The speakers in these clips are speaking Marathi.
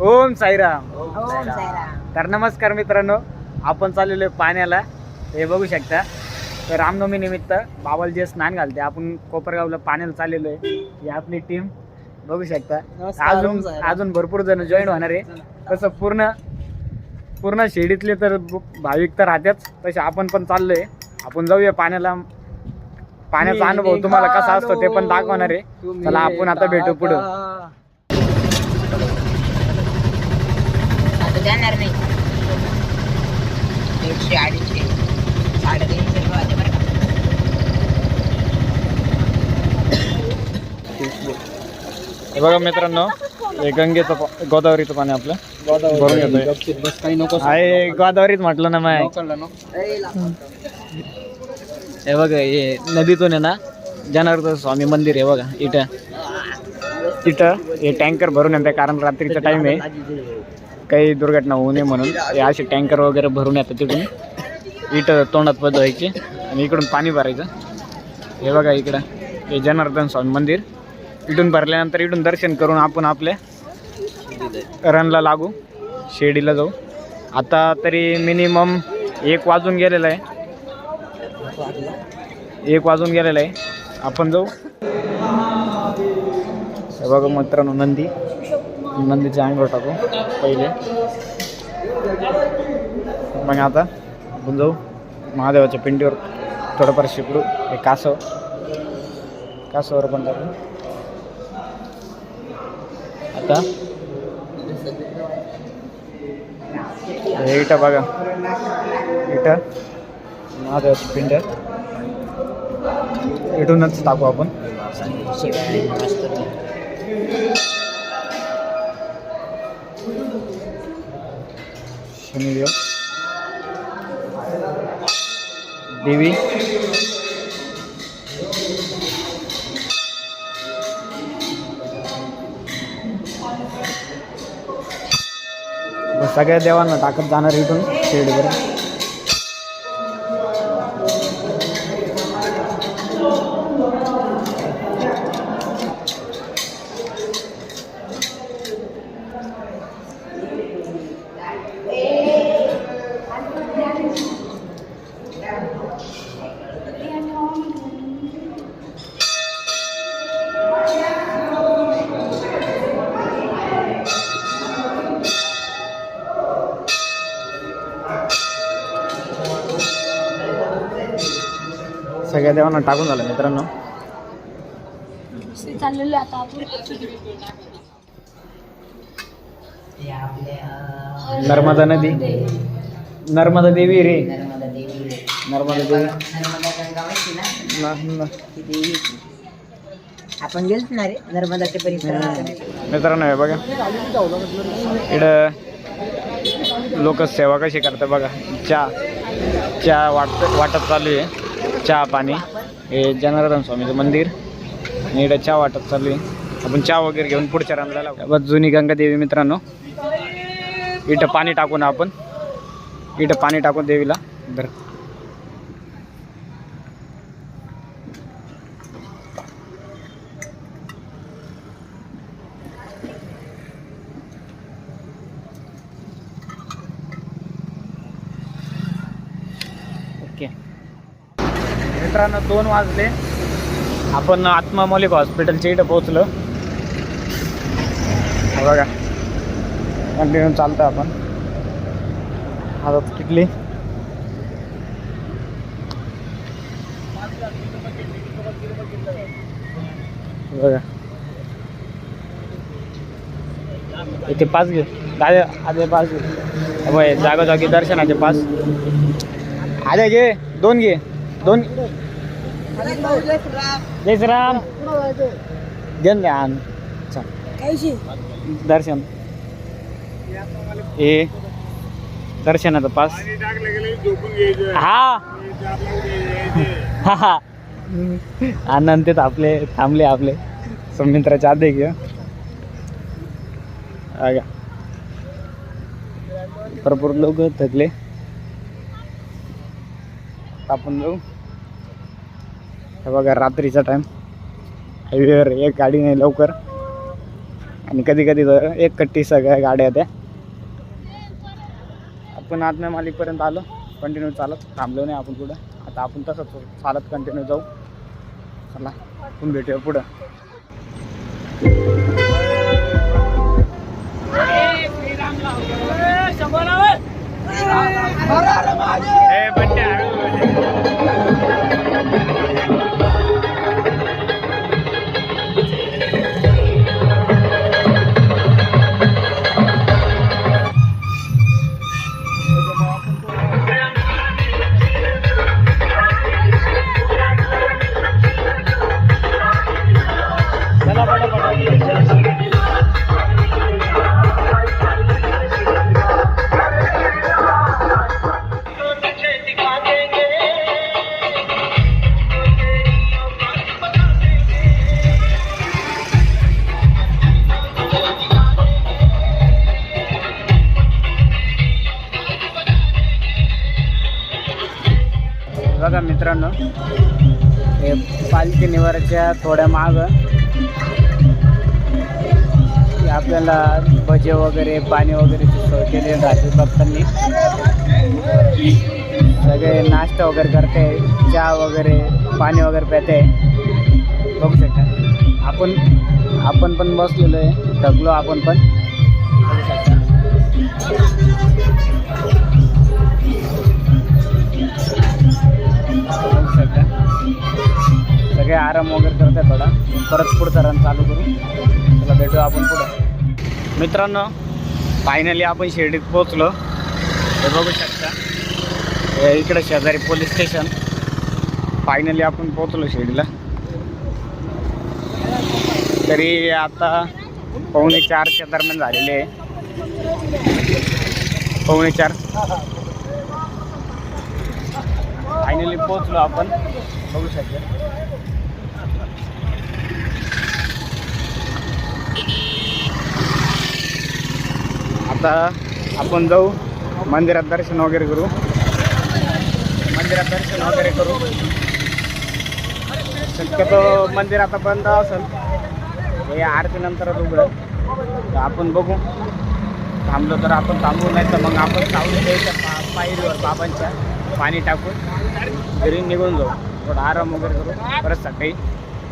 ओम साईराम. ओम साईराम. तर नमस्कार मित्रांनो आपण चाललेलो आहे पाण्याला. हे बघू शकता. तर रामनवमी निमित्त बाबाला जे स्नान घालते. आपण कोपरगावला पाण्याला चाललेलो आहे. ही आपली टीम बघू शकता. नमस्कार, ओम अजून साईराम. अजून भरपूर जण जॉईन होणार आहे. तसं पूर्ण पूर्ण शेडीतले तर ब- भाविक तर राहतेच. तसे आपण पण चाललोय. आपण जाऊया पाण्याला. पाण्याचा अनुभव तुम्हाला कसा असतो ते पण दाखवणार आहे. चला आपण आता भेटू पुढं. जाणार नाही. दीडशे अडीचशे. साडेतीनशे रुपये बरं का. हे बघा मित्रांनो हे गंगेचं पा- गोदावरीचं पाणी आपलं. भरून येतोय. बस काही नको आहे गोदावरीच म्हटलं ना माय हे बघा हे नदीतून आहे ना जनार्दन स्वामी मंदिर आहे बघा इथं. इथं हे टँकर भरून येते कारण रात्रीचा टाइम आहे. काही दुर्घटना होऊ नये म्हणून. हे असे टँकर वगैरे भरून येतात तिथून. इथं तोंडात पदवायचे आणि इकडून पाणी भरायचं. हे बघा इकडं. हे जनार्दन स्वामी मंदिर. इथून भरल्यानंतर इथून दर्शन करून आपण आपल्या रनला लागू. शिर्डीला जाऊ. आता तरी मिनिमम एक वाजून गेलेलं आहे. एक वाजून गेलेलं आहे. आपण जाऊ. हे बघा मित्रांनो नंदी. नंदीचे अंगोर टाकू पहिले. मग आता आपण जाऊ महादेवाच्या पिंडीवर थोडंफार शिकडू हे कासव. कासवर पण टाकू आता. हे इटा बघा. इटा महादेवाची पिंड इटूनच टाकू आपण. शनिदेव देवी. सगळ्या देवांना टाकत जाणार इथून शिर्डीवर सगळ्या देवांना टाकून झालं मित्रांनो. चाललेलो आता आपण. ते आपल्या नर्मदा नदी. नर्मदा देवी रे. नर्मदा देवी ना? न-. आपण गेलोच ना रे परिसरात. मित्रांनो हे बघा. इकडं लोक सेवा कशी करतात बघा. चहा चहा वाटत वाटत चालू आहे. चहा पाणी. हे जनार्दन स्वामीचं मंदिर. आणि इकडं चहा वाटत चालू आहे आपण चहा वगैरे घेऊन पुढच्या रांगला लागतो जुनी गंगा देवी मित्रांनो. इथं पाणी टाकून आपण. इथं पाणी टाकून देवीला. धर. मित्रांनो दोन वाजले. आपण आत्मा मौलिक हॉस्पिटलच्या इथं पोहोचलो. बघा. कंटिन्यू चालतं आपण. हातात किटली बघा. इथे पाच घे. दादा आधे पाच घे. जागा जागोजागी दर्शनाचे पाच आधे घे दोन घे. दोन जय श्रीराम आण. दर्शन. ए दर्शनाचं पास. हा. हा हा. आनंदित आपले थांबले आपले. समित्राचे आधे घे अगा भरपूर लोक थकले. आपण जाऊ. हे बघा रात्रीचा टाइम हायवेवर एक गाडी नाही लवकर. आणि कधी कधी तर एक कट्टी सगळ्या गाड्या त्या आपण आत्म्या मालिकपर्यंत आलो. कंटिन्यू चालत. थांबलो नाही आपण पुढं आता आपण तसंच चालत कंटिन्यू जाऊ. चला आपण भेटूया पुढं. ए, बंट्या, बघा मित्रांनो. हे पालखीनिवारच्या थोड्या माग आपल्याला भजे वगैरे पाणी वगैरेची सोय केली राहते भक्तांनी. सगळे नाश्ता वगैरे करते चहा वगैरे पाणी वगैरे पिते बघू शकता. आपण आपण पण बसलेलो आहे. थकलो आपण पण. सगळे आराम वगैरे करतात थोडा. परत पुढचा रन चालू करू. त्याला भेटू आपण पुढं. मित्रांनो फायनली आपण शिर्डीत पोचलो हे बघू शकता. इकडं शेजारी पोलीस स्टेशन फायनली आपण पोचलो शिर्डीला. तरी आता पावणे चारच्या दरम्यान झालेले आहे. पावणे चार. फायनली पोचलो आपण. बघू शकतो. आता आपण जाऊ मंदिरात दर्शन वगैरे करू. मंदिरात दर्शन वगैरे करू. शक्यतो मंदिर आता बंद असेल. हे आरतीनंतरच उघडं. तर आपण बघू. थांबलो तर आपण थांबू नाही तर मग आपण चालू द्यायच्या पा पायरीवर बाबांच्या पाणी टाकून घरी निघून जाऊ. थोडा आराम वगैरे करू. परत सकाळी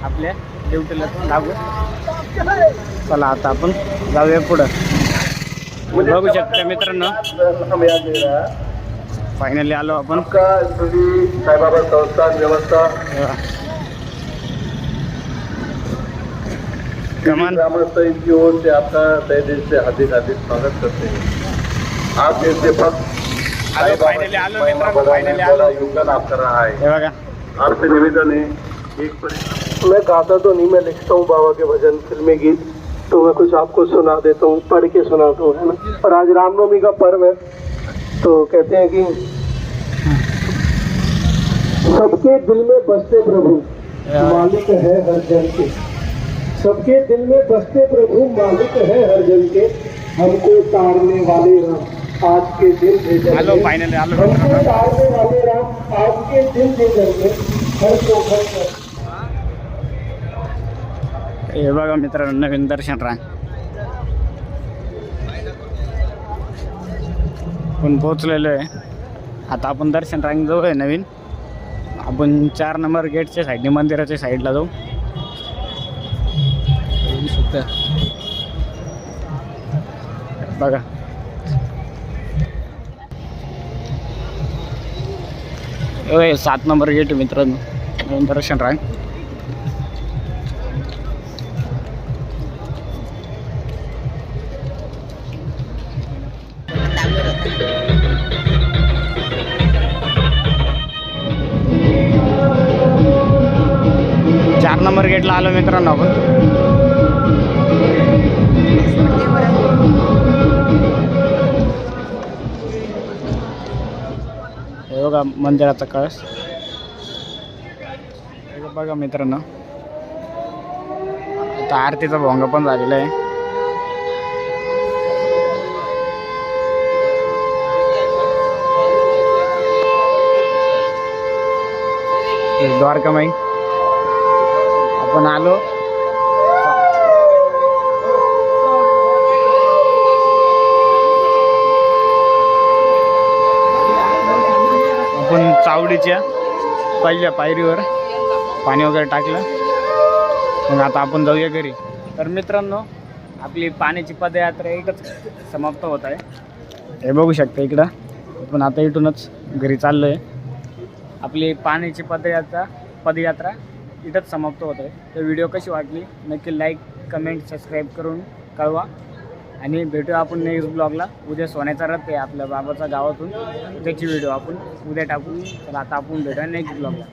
आपल्या ड्युटीला लागू. चला आता आपण जाऊया पुढं. बघू शकता मित्रांनो. फायनली आलो आपण. साईबाबा संस्थान व्यवस्था. कमान. ग्रामस्थ की ओर से आपका तय दिल से हार्दिक हार्दिक स्वागत करते. हैं आप जैसे योगदान आप कर रहा है हे आपसे निवेदन है एक परिश्रम मैं गाता तो नहीं मैं लिखता हूँ बाबा के भजन फिल्मी गीत। तो मैं कुछ आपको सुना देता हूँ पढ़ के सुनाता हूँ है ना? और आज रामनवमी का पर्व है तो कहते हैं कि सबके दिल में बसते प्रभु मालिक है हर जन के। सबके दिल में बसते प्रभु मालिक है हर जन के। हमको तारने वाले राम आज के दिन आलो हमको तारने वाले राम आज के दिन में हर को घर कर हे बघा मित्रांनो नवीन दर्शन रांग. आपण पोचलेलो आहे. आता आपण दर्शन रांग जाऊ आहे नवीन. आपण चार नंबर गेटच्या साईडने मंदिराच्या साईडला जाऊ. बघा. सात नंबर गेट आहे मित्रांनो नवीन दर्शन रांग. चार नंबर गेटला आलो मित्रांनो आपण. हे बघा मंदिराचा कळस. बघा मित्रांनो. आता आरतीचा भोंग पण झालेला आहे. द्वारकामाई. आपण आलो. आपण चावडीच्या पहिल्या पायरीवर पाणी वगैरे टाकलं. मग आता आपण जाऊया घरी. तर मित्रांनो आपली पाण्याची पदयात्रा एकच समाप्त होत आहे. हे बघू शकता इकडं. आपण आता इथूनच घरी चाललो आहे आपली पाण्याची पदयात्रा पदयात्रा इथंच समाप्त होत आहे तर व्हिडिओ कशी वाटली? नक्की लाईक कमेंट सबस्क्राईब करून कळवा. आणि भेटूया आपण नेक्स्ट ब्लॉगला उद्या सोन्याचा रथ आहे आपल्या बाबाचा गावातून. त्याची व्हिडिओ आपण उद्या टाकू. तर आता आपण भेटूया नेक्स्ट ब्लॉगला